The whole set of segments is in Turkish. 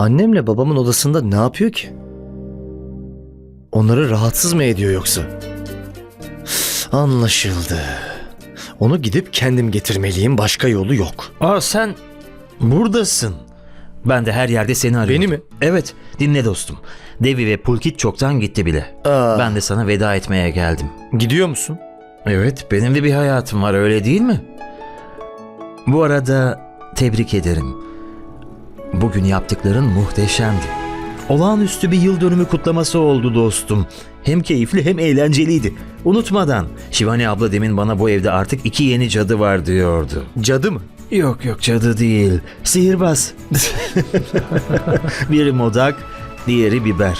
Annemle babamın odasında ne yapıyor ki? Onları rahatsız mı ediyor yoksa? Anlaşıldı. Onu gidip kendim getirmeliyim. Başka yolu yok. Aa sen buradasın. Ben de her yerde seni arıyorum. Beni mi? Evet dinle dostum. Devi ve Pulkit çoktan gitti bile. Aa, Ben de sana veda etmeye geldim. Gidiyor musun? Evet benim de bir hayatım var öyle değil mi? Bu arada tebrik ederim. Bugün yaptıkların muhteşemdi. Olağanüstü bir yıl dönümü kutlaması oldu dostum. Hem keyifli hem eğlenceliydi. Unutmadan Şivani abla demin bana bu evde artık iki yeni cadı var diyordu. Cadı mı? Yok yok cadı değil. Sihirbaz. Biri modak, diğeri biber.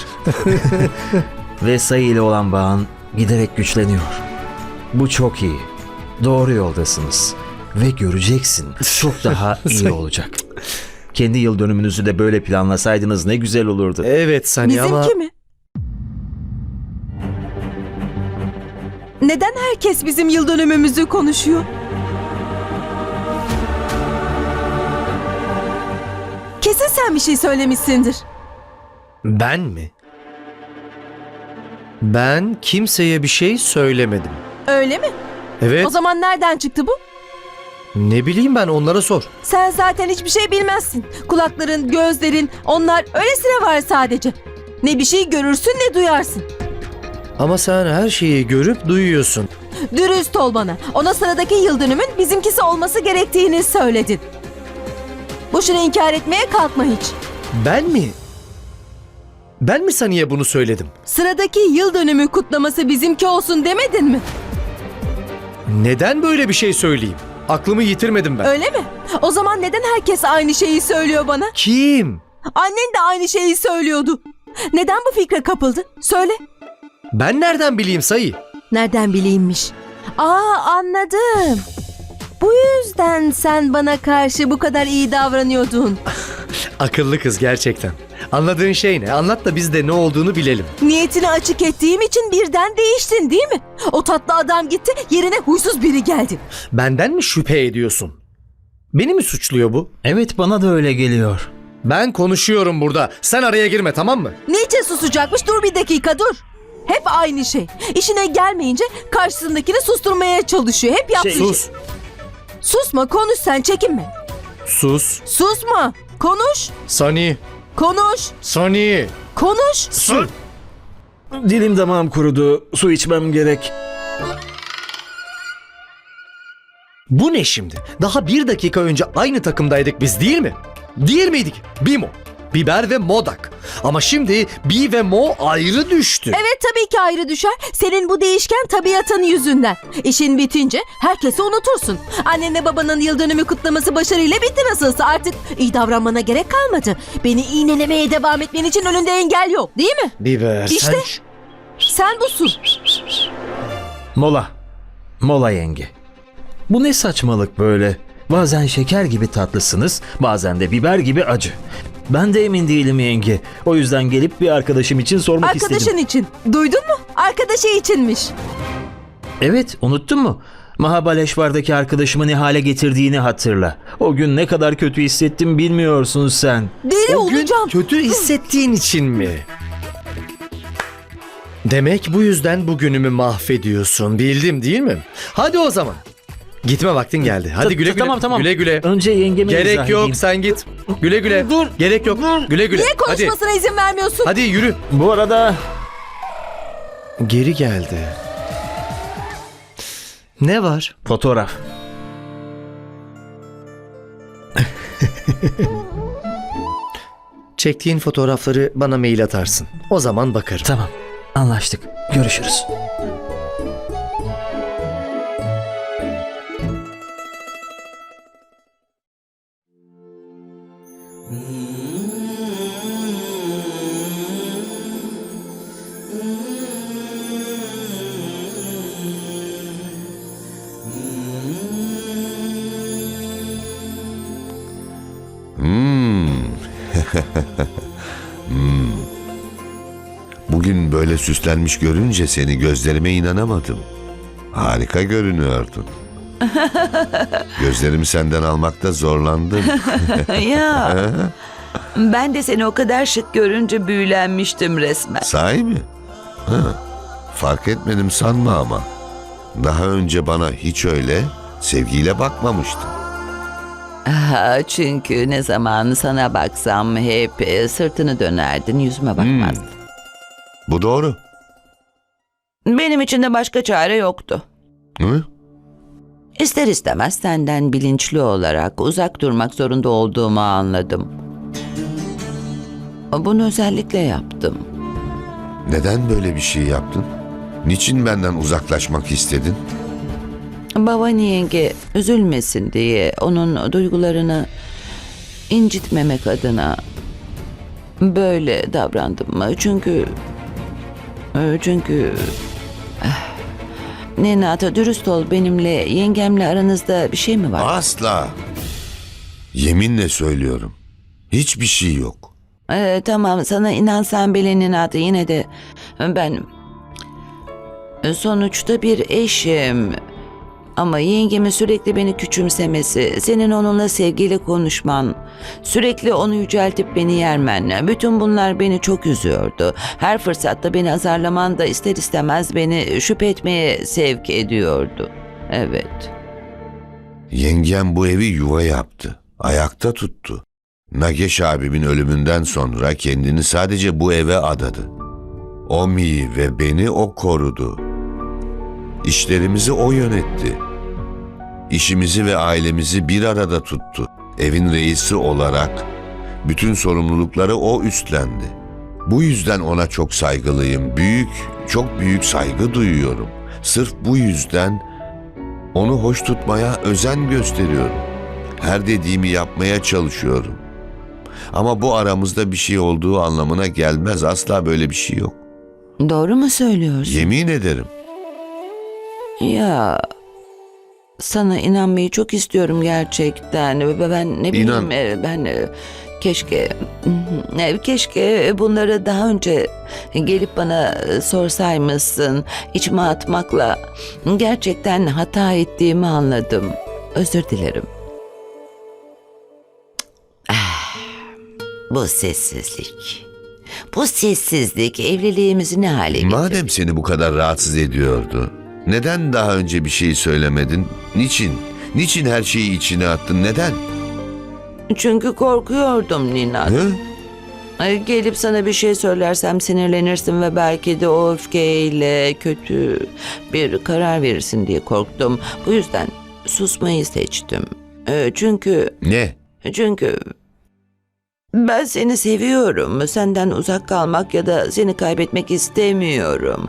Ve sayı ile olan bağın giderek güçleniyor. Bu çok iyi. Doğru yoldasınız. Ve göreceksin çok daha iyi olacak. Kendi yıl dönümünüzü de böyle planlasaydınız ne güzel olurdu. Evet Sani ama... Bizimki mi? Neden herkes bizim yıl dönümümüzü konuşuyor? Kesin sen bir şey söylemişsindir. Ben mi? Ben kimseye bir şey söylemedim. Öyle mi? Evet. O zaman nereden çıktı bu? Ne bileyim ben onlara sor. Sen zaten hiçbir şey bilmezsin. Kulakların, gözlerin, onlar öylesine var sadece. Ne bir şey görürsün ne duyarsın. Ama sen her şeyi görüp duyuyorsun. Dürüst ol bana. Ona sıradaki yıl dönümün bizimkisi olması gerektiğini söyledin. Boşuna inkar etmeye kalkma hiç. Ben mi? Ben mi Sani'ye bunu söyledim? Sıradaki yıl dönümü kutlaması bizimki olsun demedin mi? Neden böyle bir şey söyleyeyim? Aklımı yitirmedim ben. Öyle mi? O zaman neden herkes aynı şeyi söylüyor bana? Kim? Annen de aynı şeyi söylüyordu. Neden bu fikre kapıldı? Söyle. Ben nereden bileyim sayı? Nereden bileyimmiş? Aa anladım. Bu yüzden sen bana karşı bu kadar iyi davranıyordun. Akıllı kız gerçekten. Anladığın şey ne? Anlat da biz de ne olduğunu bilelim. Niyetini açık ettiğim için birden değiştin değil mi? O tatlı adam gitti yerine huysuz biri geldi. Benden mi şüphe ediyorsun? Beni mi suçluyor bu? Evet bana da öyle geliyor. Ben konuşuyorum burada. Sen araya girme tamam mı? Niçin susacakmış? Dur bir dakika dur. Hep aynı şey. İşine gelmeyince karşısındakini susturmaya çalışıyor. Hep yaptığı şey. Sus. Susma konuş sen çekinme. Sus. Susma. Konuş. Sani. Konuş. Sani. Konuş. Sus. Dilim damağım kurudu. Su içmem gerek. Bu ne şimdi? Daha bir dakika önce aynı takımdaydık biz değil mi? Değil miydik? Bimo, Biber ve Modak. Ama şimdi Bi ve Mo ayrı düştü. Evet tabii ki ayrı düşer. Senin bu değişken tabiatın yüzünden. İşin bitince herkesi unutursun. Annenle babanın yıl dönümü kutlaması başarıyla bitti nasılsa artık iyi davranmana gerek kalmadı. Beni iğnelemeye devam etmen için önünde engel yok değil mi? Biber İşte. sen... Sen busun. Mola. Mola yenge. Bu ne saçmalık böyle? Bazen şeker gibi tatlısınız, bazen de biber gibi acı. Ben de emin değilim yenge. O yüzden gelip bir arkadaşım için sormak Arkadaşın istedim. için. Duydun mu? Arkadaşı içinmiş. Evet, unuttun mu? Mahabaleşvar'daki arkadaşımı ne hale getirdiğini hatırla. O gün ne kadar kötü hissettim bilmiyorsun sen. Deli O gün olacağım. kötü hissettiğin için mi? Demek bu yüzden bugünümü mahvediyorsun. Bildim değil mi? Hadi o zaman. Gitme vaktin geldi. Hadi Ta- güle güle. Tamam tamam. Güle güle. Önce yengeme izah Gerek yok edeyim. sen git. Güle güle. Dur. Gerek yok. Güle güle. Niye Hadi. konuşmasına izin vermiyorsun? Hadi yürü. Bu arada Geri geldi. Ne var? fotoğraf. Çektiğin fotoğrafları bana mail atarsın. O zaman bakarım. Tamam. Anlaştık. Görüşürüz. Bugün böyle süslenmiş görünce seni gözlerime inanamadım. Harika görünüyordun. Gözlerimi senden almakta zorlandım. ya Ben de seni o kadar şık görünce büyülenmiştim resmen. Sahi mi? Ha, fark etmedim sanma ama. Daha önce bana hiç öyle sevgiyle bakmamıştın. Ha, çünkü ne zaman sana baksam hep e, sırtını dönerdin, yüzüme bakmazdın. Bu doğru. Benim için de başka çare yoktu. Hı? İster istemez senden bilinçli olarak uzak durmak zorunda olduğumu anladım. Bunu özellikle yaptım. Neden böyle bir şey yaptın? Niçin benden uzaklaşmak istedin? Babani yenge üzülmesin diye onun duygularını incitmemek adına böyle davrandım. Çünkü çünkü eh, Nenata dürüst ol benimle yengemle aranızda bir şey mi var? Asla. Yeminle söylüyorum. Hiçbir şey yok. Ee, tamam sana inansan bile Nenata yine de ben sonuçta bir eşim. Ama yengemin sürekli beni küçümsemesi, senin onunla sevgiyle konuşman, sürekli onu yüceltip beni yermen, bütün bunlar beni çok üzüyordu. Her fırsatta beni azarlaman da ister istemez beni şüphe etmeye sevk ediyordu. Evet. Yengem bu evi yuva yaptı. Ayakta tuttu. Nageş abimin ölümünden sonra kendini sadece bu eve adadı. Omi'yi ve beni o korudu. İşlerimizi o yönetti. İşimizi ve ailemizi bir arada tuttu. Evin reisi olarak bütün sorumlulukları o üstlendi. Bu yüzden ona çok saygılıyım. Büyük, çok büyük saygı duyuyorum. Sırf bu yüzden onu hoş tutmaya özen gösteriyorum. Her dediğimi yapmaya çalışıyorum. Ama bu aramızda bir şey olduğu anlamına gelmez. Asla böyle bir şey yok. Doğru mu söylüyorsun? Yemin ederim. Ya sana inanmayı çok istiyorum gerçekten. Ve Ben ne bileyim İnan. e, ben e, keşke e, keşke bunları daha önce gelip bana sorsaymışsın. İçime atmakla gerçekten hata ettiğimi anladım. Özür dilerim. Ah, Bu sessizlik. Bu sessizlik evliliğimizi ne hale getirdi? Madem seni bu kadar rahatsız ediyordu, neden daha önce bir şey söylemedin? Niçin? Niçin her şeyi içine attın? Neden? Çünkü korkuyordum Nina. Hı? Ay, Gelip sana bir şey söylersem sinirlenirsin ve belki de o öfkeyle kötü bir karar verirsin diye korktum. Bu yüzden susmayı seçtim. Ee, Çünkü Ne? çünkü ben seni seviyorum. Senden uzak kalmak ya da seni kaybetmek istemiyorum.